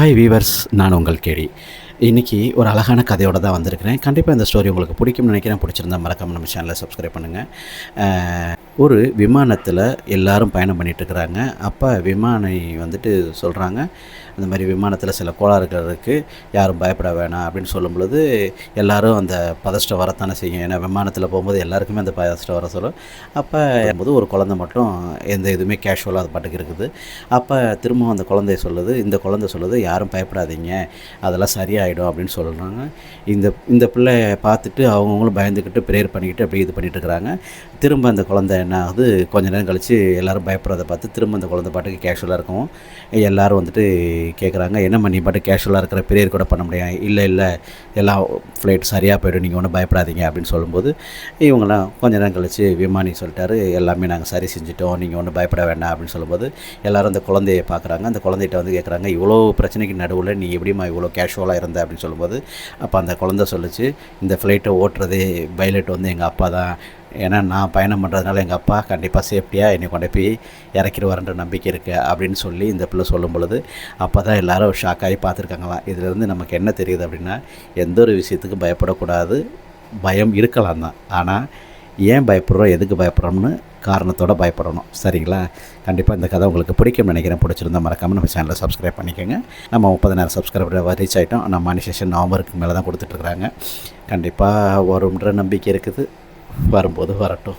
Hi viewers நான் உங்கள் கேடி. இன்றைக்கி ஒரு அழகான கதையோடு தான் வந்திருக்கிறேன். கண்டிப்பாக இந்த ஸ்டோரி உங்களுக்கு பிடிக்கும்னு நினைக்கிறேன். பிடிச்சிருந்தா மறக்காமல் நம்ம சேனலை சப்ஸ்கிரைப் பண்ணுங்கள் ஒரு விமானத்தில் எல்லாரும் பயணம் பண்ணிகிட்ருக்குறாங்க அப்போ விமானி வந்துட்டு சொல்கிறாங்க அந்த மாதிரி விமானத்தில் சில கோளாறுகள் இருக்குது யாரும் பயப்பட வேணாம். அப்படின்னு சொல்லும் பொழுது எல்லாரும் அந்த பதஷ்டம் வரத்தானே செய்யும். ஏன்னா விமானத்தில் போகும்போது எல்லாருக்குமே அந்த பதஷ்டம் வர சொல்லும். அப்போ போது ஒரு குழந்தை மட்டும் எந்த இதுவுமே கேஷுவலாக அது பாட்டுக்கு இருக்குது. அப்போ திரும்பவும் அந்த குழந்தைய சொல்லுது இந்த குழந்தை சொல்லுது யாரும் பயப்படாதீங்க. அதெல்லாம் ஆகிடும் அப்படின்னு சொல்கிறாங்க இந்த இந்த பிள்ளை பார்த்துட்டு அவங்கவுங்களும் பயந்துக்கிட்டு ப்ரேயர் பண்ணிக்கிட்டு அப்படியே இது பண்ணிகிட்டு இருக்கிறாங்க. திரும்ப அந்த குழந்தை என்ன ஆகுது? கொஞ்ச நேரம் கழித்து எல்லோரும் பயப்படுறதை பார்த்து திரும்ப அந்த குழந்தை பாட்டுக்கு கேஷுவலாக இருக்கும். எல்லாரும் வந்துட்டு கேட்குறாங்க என்னம்மா நீ பாட்டு கேஷுவலாக இருக்கிற ப்ரேயர் கூட பண்ண முடியாது. இல்லை இல்லை எல்லா ஃப்ளைட் சரியாக போய்டும். நீங்கள் ஒன்றும் பயப்படாதீங்க. அப்படின்னு சொல்லும்போது இவங்களாம் கொஞ்ச நேரம் கழித்து விமானி சொல்லிட்டாரு எல்லாமே நாங்கள் சரி செஞ்சுட்டோம். நீங்கள் ஒன்றும் பயப்பட வேண்டாம். அப்படின்னு சொல்லும்போது எல்லோரும் அந்த குழந்தைய பார்க்குறாங்க. அந்த குழந்தைகிட்ட வந்து கேட்குறாங்க இவ்வளோ பிரச்சனைக்கு நடுவில் நீ எப்படிமா இவ்வளோ கேஷுவலாக இருந்த? அப்படின்னு சொல்லும்போது அப்போ அந்த குழந்தை சொல்லிச்சு இந்த ஃப்ளைட்டை ஓட்டுறதே பைலட் வந்து எங்கள் அப்பா தான். ஏன்னா நான் பயணம் பண்ணுறதுனால எங்கள் அப்பா கண்டிப்பாக சேஃப்டியாக என்னை கொண்டு போய் இறக்கிடுவார்ன்ற நம்பிக்கை இருக்குது அப்படின்னு சொல்லி இந்த பிள்ளை சொல்லும் பொழுது அப்போ தான் எல்லோரும் ஷாக் ஆகி பார்த்துருக்காங்களாம் இதிலேருந்து நமக்கு என்ன தெரியுது அப்படின்னா எந்த ஒரு விஷயத்துக்கும் பயப்படக்கூடாது. பயம் இருக்கலாம் தான். ஆனால் ஏன் பயப்படுறோம்? எதுக்கு பயப்படுறோம்னு காரணத்தோட பயப்படணும். சரிங்களா? கண்டிப்பாக இந்த கதை உங்களுக்கு பிடிக்கும்னு நினைக்கிறேன். பிடிச்சிருந்தா மறக்காமல் நம்ம சேனலை சப்ஸ்கிரைப் பண்ணிக்கோங்க. நம்ம முப்பதினாயிரம் சப்ஸ்கிரைபர் ரீச் ஆகிட்டோம் நம்ம மணிசேஷன் நவம்பருக்கு மேலே தான் கொடுத்துட்ருக்குறாங்க கண்டிப்பாக வரும்ன்ற நம்பிக்கை இருக்குது. வரும்போது வரட்டும்.